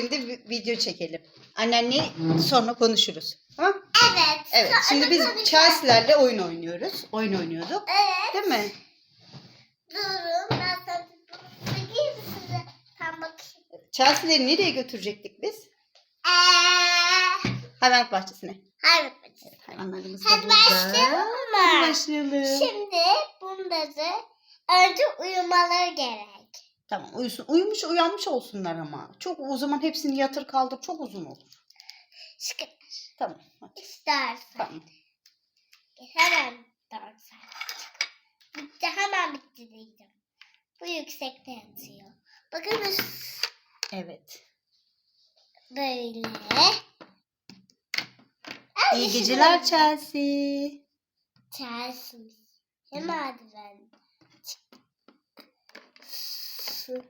şimdi vi- video çekelim. Annenle sonra konuşuruz. Tamam? Evet. Evet. Sonra Şimdi biz konuşalım. Chelsea'lerle oyun oynuyoruz. Oyun oynuyorduk. Evet. Değil mi? Durun. Ben sana bakayım size. Tam bakayım. Chelsea'leri nereye götürecektik biz? Eee. Hayvanat bahçesine. Hayır. Hayvanlarımız da Hadi burada. başlayalım Hadi mı? başlayalım. Şimdi bunları önce uyumaları gerek. Tamam uyusun. Uyumuş uyanmış olsunlar ama. Çok o zaman hepsini yatır kaldır çok uzun olur. Sıkı Tamam. Hadi. istersen. Tamam. Hemen dört saat. Bitti hemen bitti diyeceğim. Bu yüksekte yatıyor. Bakın Evet. böyle. İyi geceler Chelsea. Chelsea. Hem merdiven. Su.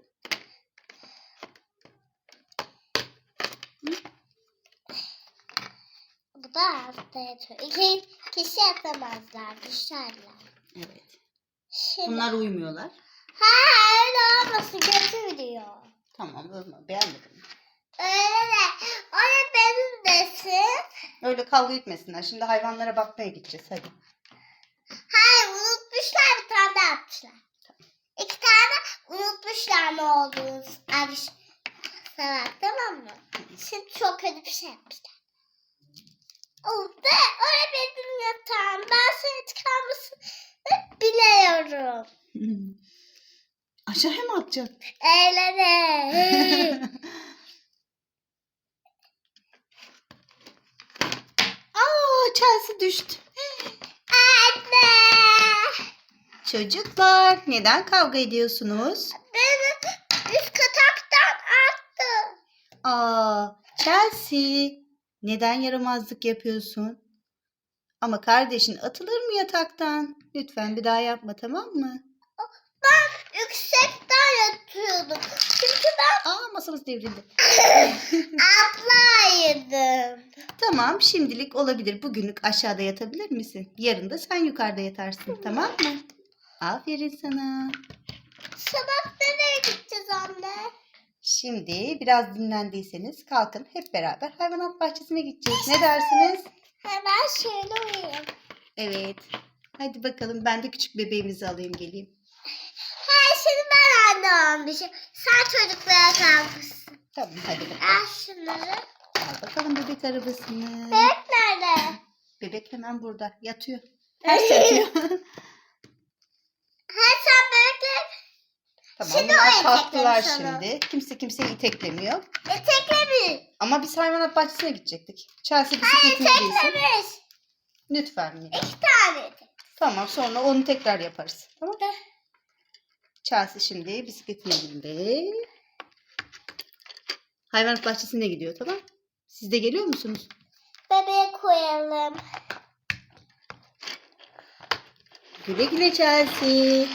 Bu da yatıyor. İki kişi yatamazlar, düşerler. Evet. Şimdi... Bunlar uyumuyorlar. Ha öyle olmasın, kötü diyor. Tamam uyuma. Beğenmedim. Öyle de, o da benim desin. Öyle kavga etmesinler. Şimdi hayvanlara bakmaya gideceğiz. Hadi. Hayır unutmuşlar bir tane daha yapmışlar. İki tane unutmuşlar ne olduğunu. Abi sana tamam mı? Şimdi çok kötü bir şey yapmışlar. O da öyle benim yatağım. Ben seni çıkarmasını biliyorum. Aşağıya mı atacak? Eğlene. Aa Chelsea düştü. Anne. Çocuklar neden kavga ediyorsunuz? Beni üst kataktan attı. Aa Chelsea neden yaramazlık yapıyorsun? Ama kardeşin atılır mı yataktan? Lütfen bir daha yapma tamam mı? Ben yüksekten yatıyordum. Çünkü ben Aa masamız devrildi. atlaydım. Tamam şimdilik olabilir. Bugünlük aşağıda yatabilir misin? Yarın da sen yukarıda yatarsın tamam mı? Aferin sana. Sabah nereye gideceğiz anne? Şimdi biraz dinlendiyseniz kalkın hep beraber hayvanat bahçesine gideceğiz. Ne dersiniz? Hemen şöyle uyuyayım. Evet. Hadi bakalım ben de küçük bebeğimizi alayım geleyim. Hayır şimdi ben anne olmuşum. Sen çocuklara kalmışsın. Tamam hadi bakalım. Al şunları. Al bakalım bebek arabasını. Bebek nerede? Bebek hemen burada yatıyor. Ters yatıyor. Hayır sen bebekler tamam Şimdi bunlar kalktılar iteklemiş şimdi. Kimse kimseyi iteklemiyor. eteklemiş. Ama biz hayvanat bahçesine gidecektik. Chelsea Hayır bisikletini giysin. eteklemiş. Lütfen Mine. İki tane. Tamam sonra onu tekrar yaparız. Tamam Chelsea şimdi bisikletine bindi. Hayvanat bahçesine gidiyor tamam Siz de geliyor musunuz? Bebeğe koyalım. Güle güle Chelsea.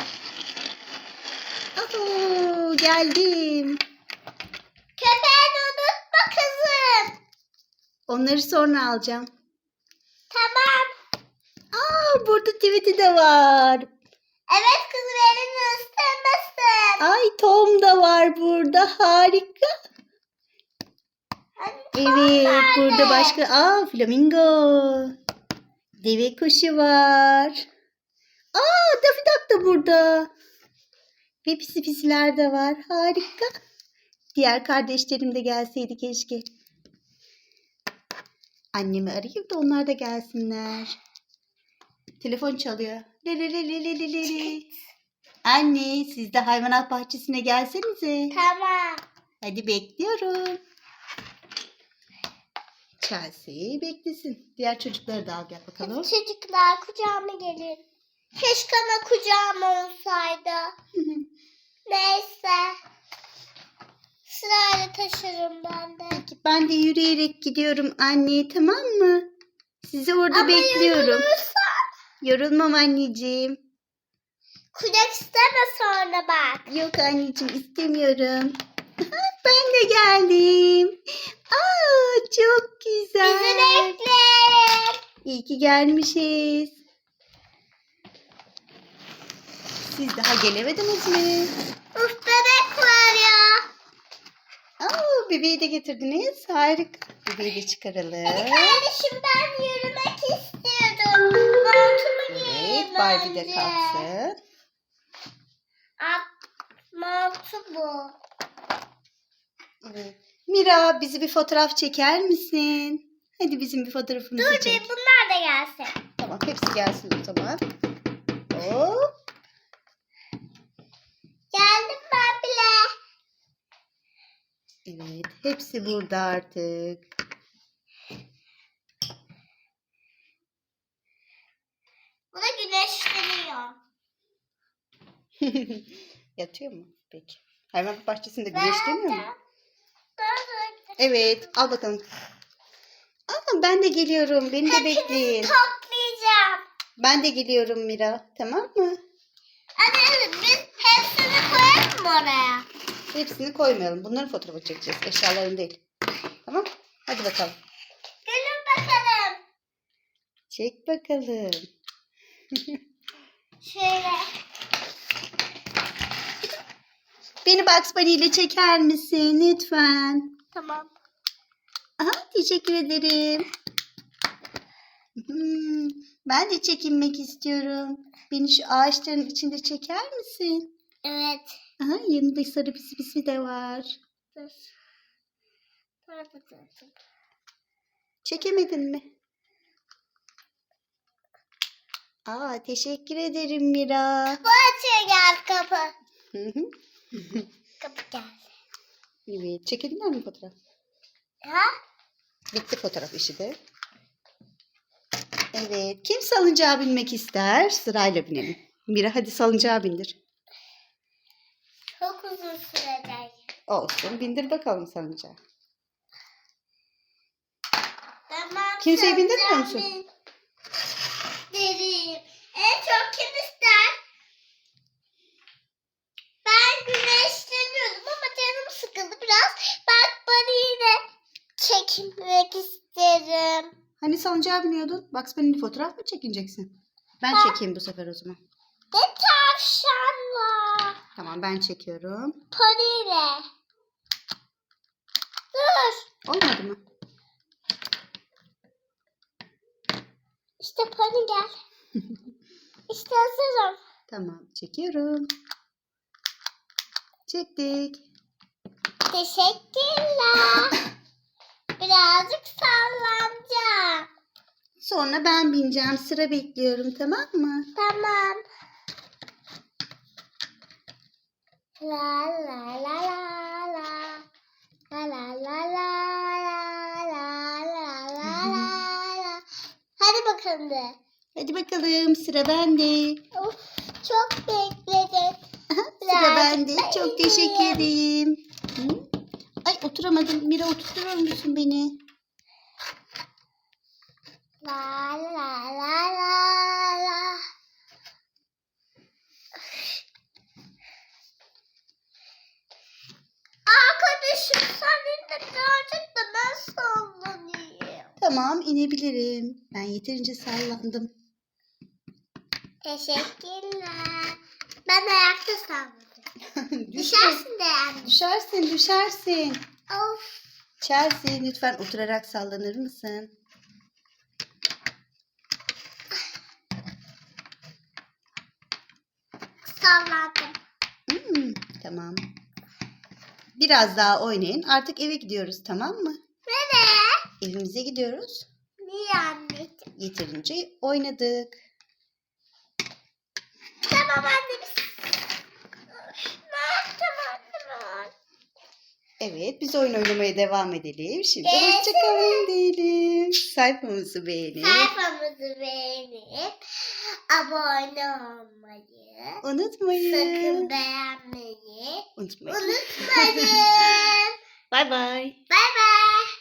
Geldim. Köpeğini unutma kızım. Onları sonra alacağım. Tamam. Aa, burada tweet'i de var. Evet kızım elini ısırmasın. Ay Tom da var burada. Harika. Hadi Evet, nerede? burada başka. Aa, flamingo. Deve kuşu var. Aa, Daffy Duck da burada. Ve pisi pisiler de var. Harika. Diğer kardeşlerim de gelseydi keşke. Annemi arayayım da onlar da gelsinler. Telefon çalıyor. Lelelelelelele. Anne, siz de hayvanat bahçesine gelsenize. Tamam. Hadi bekliyorum. Chelsea beklesin. Diğer çocukları da al gel bakalım. Hadi çocuklar kucağıma gelin. Keşke ana kucağım olsaydı. Neyse. Sırayla taşırım ben de. ben de yürüyerek gidiyorum anne tamam mı? Sizi orada Ama bekliyorum. yorulursan Yorulmam anneciğim. Kucak isteme sonra bak. Yok anneciğim istemiyorum. ben de geldim. Aa çok güzel. Bizi bekleyin. İyi ki gelmişiz. Siz daha gelemediniz mi? Uf bebek var ya. Aa, bebeği de getirdiniz. Harika. Bebeği de çıkaralım. Kardeşim ben yürümek istiyorum. Montumu giyeyim Evet, Barbie de önce. kalksın. At, montu bu. Evet. Mira bizi bir fotoğraf çeker misin? Hadi bizim bir fotoğrafımızı Dur çek. bir bunlar da gelsin. Tamam hepsi gelsin o zaman. Hop. Geldim ben bile. Evet hepsi burada artık. Bu da güneşleniyor. Yatıyor mu? Peki. Hayvan bahçesinde güneşleniyor mu? Evet al bakalım. Aa, ben de geliyorum. Beni de Hepinizi bekleyin. toplayacağım. Ben de geliyorum Mira. Tamam mı? Hadi biz hepsini koyalım mı oraya? Hepsini koymayalım. Bunların fotoğrafı çekeceğiz. Eşyaların değil. Tamam. Hadi bakalım. Gelin bakalım. Çek bakalım. Şöyle. Beni Bugs Bunny ile çeker misin lütfen? Tamam. Aha, teşekkür ederim. Hmm, ben de çekinmek istiyorum. Beni şu ağaçların içinde çeker misin? Evet. Aha, yanında sarı pisi pisi de var. Dur. Dur, dur, dur, dur. Çekemedin mi? Aa, teşekkür ederim Mira. Bu açıyor gel kapı. Hı hı. Kapı gel. evet, çekildiler mi fotoğraf? Ha? Bitti fotoğraf işi de. Evet, kim salıncağa binmek ister? Sırayla binelim. Mira hadi salıncağa bindir. Uzun sürecek. Olsun, bindir bakalım salıncağa. Tamam. Kimseyi bindirmiyor musun? bin- Bindireyim. En çok kim ister? Ben güneşleniyordum ama canım sıkıldı biraz. Bak bana yine çekinmek isterim. Hani salıncağa biniyordun? Bugs Bunny'li fotoğraf mı çekineceksin? Ben Ha. çekeyim bu sefer o zaman. Ne. Tamam ben çekiyorum. Poniyle. Dur. Olmadı mı? İşte pony gel. İşte hazırım. Tamam çekiyorum. Çektik. Teşekkürler. Birazcık sallanacağım. Sonra ben bineceğim. Sıra bekliyorum tamam mı? Tamam. La la la la la. La la la la. la la la la la. Hadi bakalım de. Hadi bakalım sıra bende. Çok bekledim. sıra bende. Çok teşekkür ederim. Ay oturamadım. Mira oturturur musun beni? La la la. İnebilirim. Ben yeterince sallandım. Teşekkürler. Ben ayakta salladım. Düşme. Düşersin de yani. Düşersin düşersin. Of. Chelsea lütfen oturarak sallanır mısın? Salladım. Hmm, tamam. Biraz daha oynayın. Artık eve gidiyoruz tamam mı? Nereye? Evimize gidiyoruz. Anneciğim? Yeterince oynadık. Tamam anne biz. Yaptım anne Evet biz oyun oynamaya devam edelim. Şimdi Görüşürüz. hoşçakalın diyelim. Sayfamızı beğenip Sayfamızı beğenip abone olmayı, unutmayın. sakın beğenmeyi Unutmayın. unutmayın. Bay bay. Bay bay.